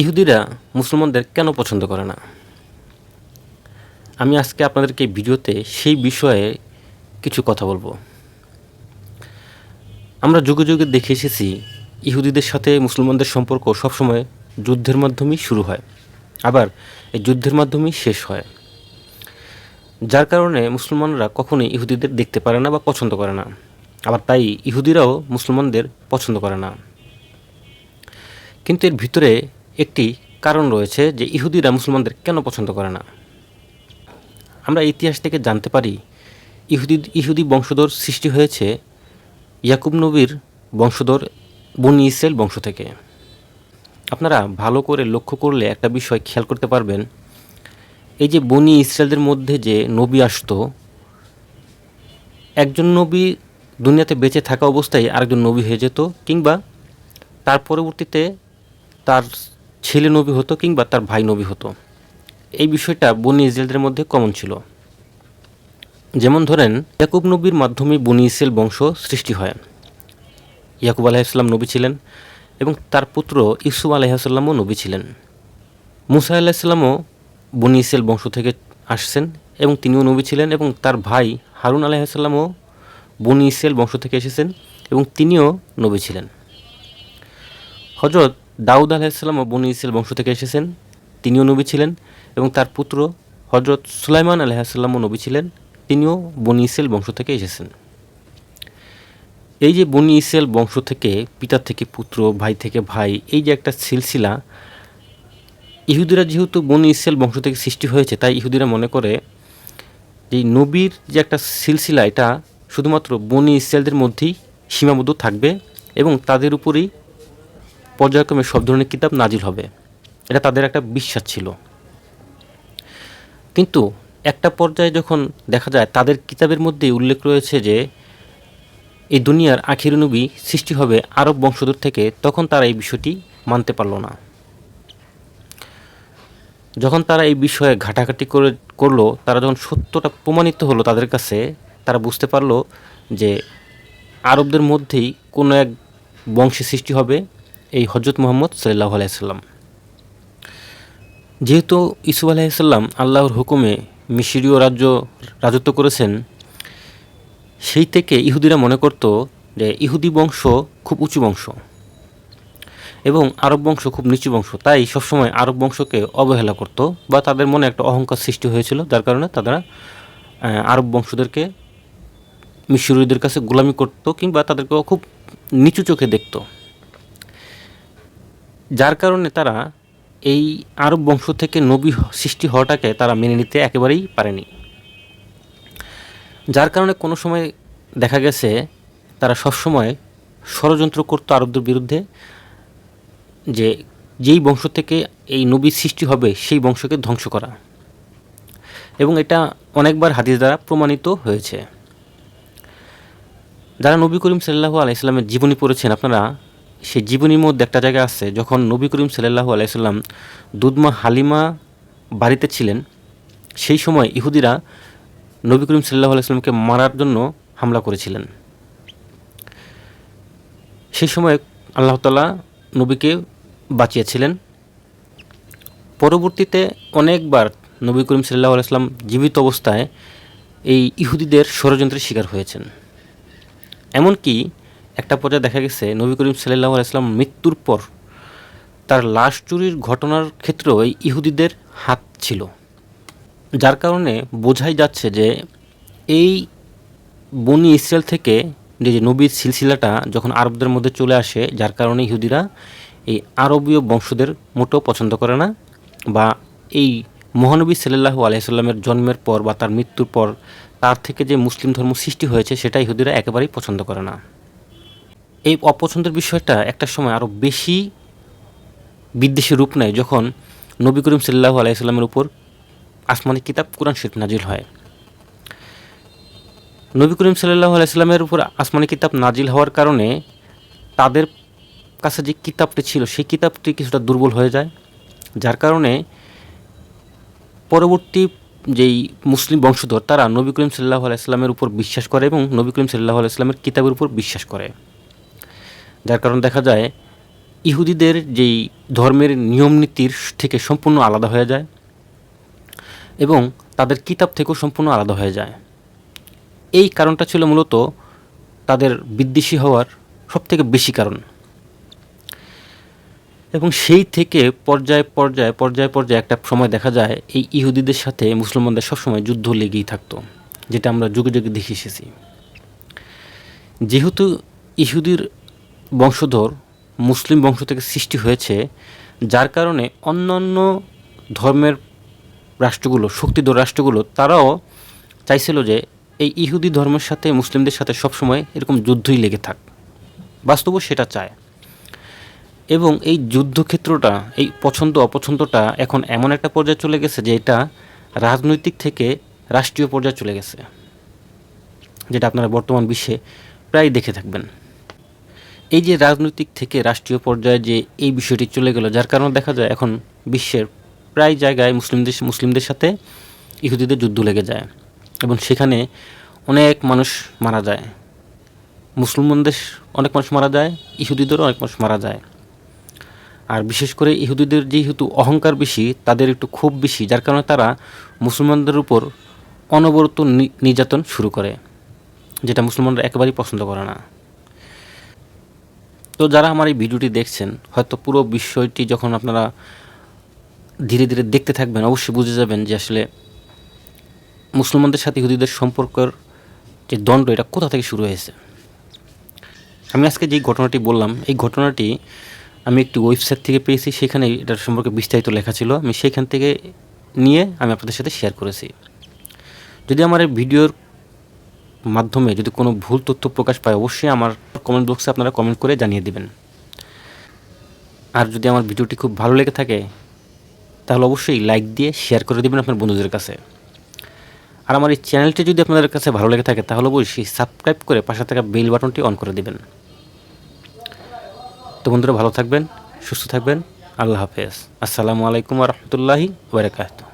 ইহুদিরা মুসলমানদের কেন পছন্দ করে না? আমি আজকে আপনাদেরকে ভিডিওতে সেই বিষয়ে কিছু কথা বলব। আমরা যুগে যুগে দেখে এসেছি, ইহুদিদের সাথে মুসলমানদের সম্পর্ক সবসময় যুদ্ধের মাধ্যমেই শুরু হয়, আবার এই যুদ্ধের মাধ্যমেই শেষ হয়। যার কারণে মুসলমানরা কখনোই ইহুদিদের দেখতে পারে না বা পছন্দ করে না, আবার তাই ইহুদিরাও মুসলমানদের পছন্দ করে না। কিন্তু এর ভিতরে একটি কারণ রয়েছে যে ইহুদিরা মুসলমানদের কেন পছন্দ করে না। আমরা ইতিহাস থেকে জানতে পারি, ইহুদি ইহুদি বংশধর সৃষ্টি হয়েছে ইয়াকুব নবীর বংশধর বনি ইসরায়েল বংশ থেকে। আপনারা ভালো করে লক্ষ্য করলে একটা বিষয় খেয়াল করতে পারবেন, এই যে বনি ইসরায়েলদের মধ্যে যে নবী আসতো, একজন নবী দুনিয়াতে বেঁচে থাকা অবস্থায় আরেকজন নবী হয়ে যেত কিংবা তার পরবর্তীতে তার ছেলে নবী হতো কিংবা তার ভাই নবী হতো। এই বিষয়টা বনি ইসরায়েলদের মধ্যে কমন ছিল। যেমন ধরেন, ইয়াকুব নবীর মাধ্যমে বনি ইসরায়েল বংশ সৃষ্টি হয়। ইয়াকুব আলাইসাল্লাম নবী ছিলেন এবং তার পুত্র ইসুফ আলাইসাল্লামও নবী ছিলেন। মুসা আলাইসাল্লামও বনি ইসরায়েল বংশ থেকে আসছেন এবং তিনিও নবী ছিলেন এবং তার ভাই হারুন আলাইসাল্লামও বনি ইসরায়েল বংশ থেকে এসেছেন এবং তিনিও নবী ছিলেন। হজরত দাউদ আলাইসাল্লামও বনি ইসরায়েল বংশ থেকে এসেছেন। তিনিও নবী ছিলেন এবং তার পুত্র হজরত সুলাইমান আলাইসাল্লামও নবী ছিলেন। তিনিও বনি ইসরায়েল বংশ থেকে এসেছেন। এই যে বনি ইসরায়েল বংশ থেকে পিতা থেকে পুত্র, ভাই থেকে ভাই, এই যে একটা সিলসিলা, ইহুদিরা যেহেতু বনি ইসরায়েল বংশ থেকে সৃষ্টি হয়েছে, তাই ইহুদিরা মনে করে যে নবীর যে একটা সিলসিলা, এটা শুধুমাত্র বনি ইসরায়েলদের মধ্যেই সীমাবদ্ধ থাকবে এবং তাদের উপরেই পর্যায়ক্রমে সব ধরনের কিতাব নাজিল হবে। এটা তাদের একটা বিশ্বাস ছিল। কিন্তু একটা পর্যায়ে যখন দেখা যায়, তাদের কিতাবের মধ্যে উল্লেখ রয়েছে যে, এই দুনিয়ার আখির নবী সৃষ্টি হবে আরব বংশধর থেকে, তখন তারা এই বিষয়টি মানতে পারল না। যখন তারা এই বিষয়ে ঘাটাঘাটি করে, করল, তারা যখন সত্যটা প্রমাণিত হলো তাদের কাছে, তারা বুঝতে পারল যে, আরবদের মধ্যেই কোনো এক বংশে সৃষ্টি হবে এই হজরত মোহাম্মদ সাল্লাহ আলাইসাল্লাম যেহেতু ইসুফ আলাইসাল্লাম আল্লাহর হুকুমে মিশরীয় রাজ্য রাজত্ব করেছেন, সেই থেকে ইহুদিরা মনে করত যে ইহুদি বংশ খুব উঁচু বংশ এবং আরব বংশ খুব নিচু বংশ। তাই সবসময় আরব বংশকে অবহেলা করত বা তাদের মনে একটা অহংকার সৃষ্টি হয়েছিল, যার কারণে তারা আরব বংশদেরকে মিশরীয়দের কাছে গোলামি করত কিংবা তাদেরকে খুব নিচু চোখে দেখত। যার কারণে তারা এই আরব বংশ থেকে নবী সৃষ্টি হওয়াটাকে তারা মেনে নিতে একেবারেই পারেনি। যার কারণে কোনো সময় দেখা গেছে তারা সবসময় ষড়যন্ত্র করতো আরবদের বিরুদ্ধে, যে যেই বংশ থেকে এই নবী সৃষ্টি হবে সেই বংশকে ধ্বংস করা। এবং এটা অনেকবার হাদিস দ্বারা প্রমাণিত হয়েছে। যারা নবী করিম সাল্লাহ আলাইস্লামের জীবনী পড়েছেন, আপনারা সেই জীবনীর মধ্যে একটা জায়গা আছে, যখন নবী করিম সাল্লাহু আলাইসাল্লাম দুধমা হালিমা বাড়িতে ছিলেন, সেই সময় ইহুদিরা নবী করিম সাল্লাহ আলাইস্লামকে মারার জন্য হামলা করেছিলেন। সেই সময় আল্লাহ তালা নবীকে বাঁচিয়েছিলেন। পরবর্তীতে অনেকবার নবী করিম সাল্লাহ আলাইসলাম জীবিত অবস্থায় এই ইহুদিদের ষড়যন্ত্রের শিকার হয়েছেন। এমনকি একটা পর্যায়ে দেখা গেছে, নবী করিম সাল্লাহ আলাইসলাম মৃত্যুর পর তার লাশ চুরির ঘটনার ক্ষেত্রেও ইহুদিদের হাত ছিল। যার কারণে বোঝাই যাচ্ছে যে এই বনি ইসরায়েল থেকে যে নবীর সিলসিলাটা যখন আরবদের মধ্যে চলে আসে, যার কারণে ইহুদিরা এই আরবীয় বংশদের মোটেও পছন্দ করে না বা এই মহানবী সাল্লাহু আলাইসাল্লামের জন্মের পর বা তার মৃত্যুর পর তার থেকে যে মুসলিম ধর্ম সৃষ্টি হয়েছে, সেটা ইহুদিরা একেবারেই পছন্দ করে না। এই অপছন্দের বিষয়টা একটা সময় আরও বেশি বিদ্বেষী রূপ নেয় যখন নবী করিম সাল্লাহ আলাইসাল্লামের উপর আসমানি কিতাব, কোরআন শরীফ নাজিল হয়। নবী করিম সাল্লাহ আলাইস্লামের উপর আসমানি কিতাব নাজিল হওয়ার কারণে তাদের কাছে যে কিতাবটি ছিল, সেই কিতাবটি কিছুটা দুর্বল হয়ে যায়। যার কারণে পরবর্তী যেই মুসলিম বংশধর, তারা নবী করিম সাল্লাহ আলাইস্লামের উপর বিশ্বাস করে এবং নবী করিম সাল্লাহ আলাইস্লামের কিতাবের উপর বিশ্বাস করে। যার কারণে দেখা যায়, ইহুদিদের যেই ধর্মের নিয়ম নীতির থেকে সম্পূর্ণ আলাদা হয়ে যায় এবং তাদের কিতাব থেকেও সম্পূর্ণ আলাদা হয়ে যায়। এই কারণটা ছিল মূলত তাদের বিদ্বেষী হওয়ার সবথেকে বেশি কারণ। এবং সেই থেকে পর্যায়ে পর্যায়ে পর্যায়ে পর্যায়ে একটা সময় দেখা যায়, এই ইহুদিদের সাথে মুসলমানদের সবসময় যুদ্ধ লেগেই থাকতো, যেটা আমরা যুগে যুগে দেখে এসেছি। যেহেতু ইহুদির বংশধর, মুসলিম বংশ থেকে সৃষ্টি হয়েছে, যার কারণে অন্যান্য ধর্মের রাষ্ট্রগুলো, শক্তিধর রাষ্ট্রগুলো, তারাও চাইছিল যে এই ইহুদি ধর্মের সাথে, মুসলিমদের সাথে সবসময় এরকম যুদ্ধই লেগে থাক। বাস্তবও সেটা চায়। এবং এই যুদ্ধক্ষেত্রটা, এই পছন্দ, অপছন্দটা এখন এমন একটা পর্যায়ে চলে গেছে যে এটা রাজনৈতিক থেকে রাষ্ট্রীয় পর্যায়ে চলে গেছে, যেটা আপনারা বর্তমান বিশ্বে প্রায় দেখে থাকবেন। এই যে রাজনৈতিক থেকে রাষ্ট্রীয় পর্যায়ে যে এই বিষয়টি চলে গেল, যার কারণে দেখা যায় এখন বিশ্বের প্রায় জায়গায় মুসলিমদের মুসলিমদের সাথে ইহুদিদের যুদ্ধ লেগে যায় এবং সেখানে অনেক মানুষ মারা যায়। মুসলমানদের অনেক মানুষ মারা যায়, ইহুদিদেরও অনেক মানুষ মারা যায়। আর বিশেষ করে ইহুদিদের যেহেতু অহংকার বেশি, তাদের একটু ক্ষোভ বেশি, যার কারণে তারা মুসলমানদের উপর অনবরত নির্যাতন শুরু করে, যেটা মুসলমানরা একেবারেই পছন্দ করে না। তো যারা আমার এই ভিডিওটি দেখছেন, হয়তো পুরো বিষয়টি যখন আপনারা ধীরে ধীরে দেখতে থাকবেন, অবশ্যই বুঝে যাবেন যে আসলে মুসলমানদের সাথে ইহুদিদের সম্পর্কের যে দণ্ড এটা কোথা থেকে শুরু হয়েছে। আমি আজকে যেই ঘটনাটি বললাম, এই ঘটনাটি আমি একটি ওয়েবসাইট থেকে পেয়েছি সেখানে এটার সম্পর্কে বিস্তারিত লেখা ছিল। আমি সেখান থেকে নিয়ে আমি আপনাদের সাথে শেয়ার করেছি। যদি আমার এই ভিডিওর মাধ্যমে যদি কোনো ভুল তথ্য প্রকাশ পায়, অবশ্যই আমার কমেন্ট বক্সে আপনারা কমেন্ট করে জানিয়ে দেবেন। আর যদি আমার ভিডিওটি খুব ভালো লেগে থাকে, তাহলে অবশ্যই লাইক দিয়ে শেয়ার করে দেবেন আপনার বন্ধুদের কাছে। আর আমার এই চ্যানেলটি যদি আপনাদের কাছে ভালো লেগে থাকে, তাহলে অবশ্যই সাবস্ক্রাইব করে পাশে থাকা বেল বাটনটি অন করে দেবেন। তো বন্ধুরা ভালো থাকবেন, সুস্থ থাকবেন, আল্লাহ হাফেজ। আসসালামু আলাইকুম রহমতুল্লাহি ওবরাকাতুহ